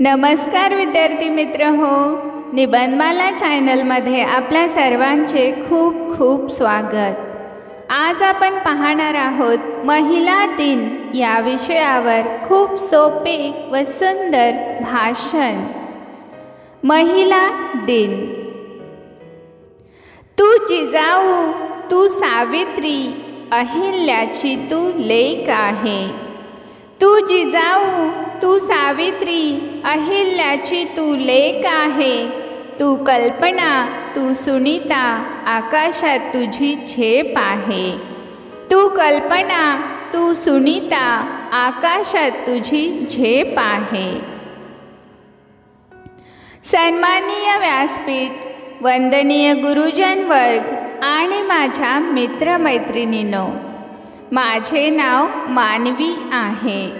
नमस्कार विद्यार्थी मित्र हो निबंधमाला चॅनलमध्ये आपल्या सर्वांचे खूप खूप स्वागत. आज आपण पाहणार आहोत महिला दिन या विषयावर खूप सोपे व सुंदर भाषण. महिला दिन. तू जिजाऊ तू सावित्री अहिल्याची तू लेक आहे. तू जिजाऊ तू सावित्री अहिल्याची तू लेक आहे. तू कल्पना तू सुनीता आकाशात तुझी झेप आहे. तू कल्पना तू सुनीता आकाशात तुझी झेप आहे. सन्माननीय व्यासपीठ वंदनीय गुरुजन वर्ग आणि माझ्या मित्रमैत्रिणीनो माझे नाव मानवी आहे.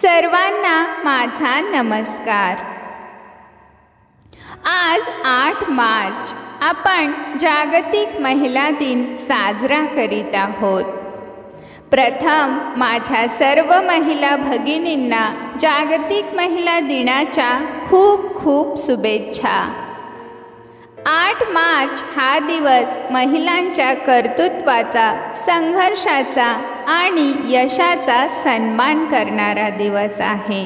सर्वांना माझा नमस्कार. आज आठ मार्च आपण जागतिक महिला दिन साजरा करीत आहोत. प्रथम माझ्या सर्व महिला भगिनींना जागतिक महिला दिनाच्या खूप खूप शुभेच्छा. आठ मार्च हा दिवस महिलांच्या कर्तृत्वाचा संघर्षाचा आणि यशाचा सन्मान करणारा दिवस आहे.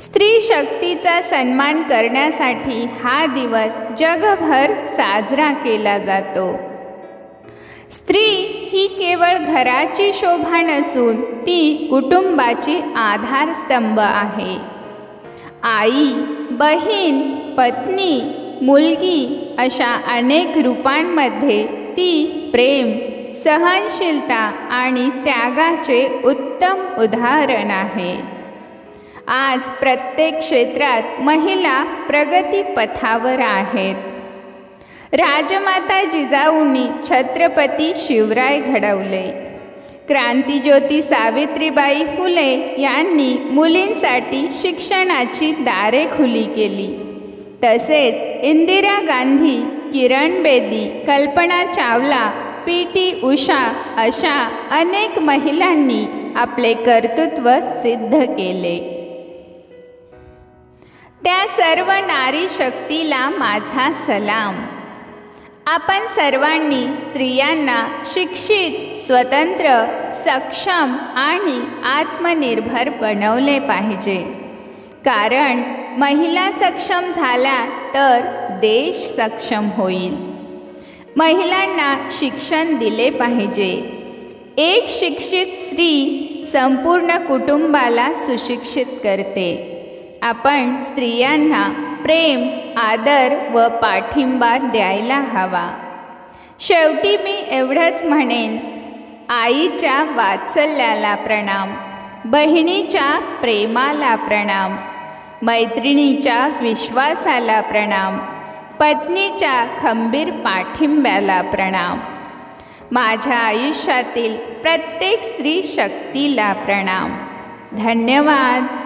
स्त्री शक्तीचा सन्मान करण्यासाठी हा दिवस जगभर साजरा केला जातो. स्त्री ही केवळ घराची शोभा नसून ती कुटुंबाची आधारस्तंभ आहे. आई बहीण पत्नी मुलगी अशा अनेक रूपांमध्ये ती प्रेम सहनशीलता आणि त्यागाचे उत्तम उदाहरण आहे. आज प्रत्येक क्षेत्रात महिला प्रगतीपथावर आहेत. राजमाता जिजाऊंनी छत्रपती शिवराय घडवले. क्रांतिज्योती सावित्रीबाई फुले यांनी मुलींसाठी शिक्षणाची दारे खुली केली. तसेच इंदिरा गांधी किरण बेदी कल्पना चावला पी टी उषा अशा अनेक महिलांनी आपले कर्तृत्व सिद्ध केले. त्या सर्व नारी शक्तीला माझा सलाम. आपण सर्वांनी स्त्रियांना शिक्षित स्वतंत्र सक्षम आणि आत्मनिर्भर बनवले पाहिजे. कारण महिला सक्षम झाल्या तर देश सक्षम होईल. महिलांना शिक्षण दिले पाहिजे. एक शिक्षित स्त्री संपूर्ण कुटुंबाला सुशिक्षित करते. आपण स्त्रियांना प्रेम आदर व पाठिंबा द्यायला हवा. शेवटी मी एवढंच म्हणेन आईच्या वात्सल्याला प्रणाम बहिणीच्या प्रेमाला प्रणाम मैत्रिणीच्या विश्वासाला प्रणाम पत्नीच्या खंबीर पाठिंब्याला प्रणाम. माझ्या आयुष्यातील प्रत्येक स्त्री शक्तीला प्रणाम. धन्यवाद.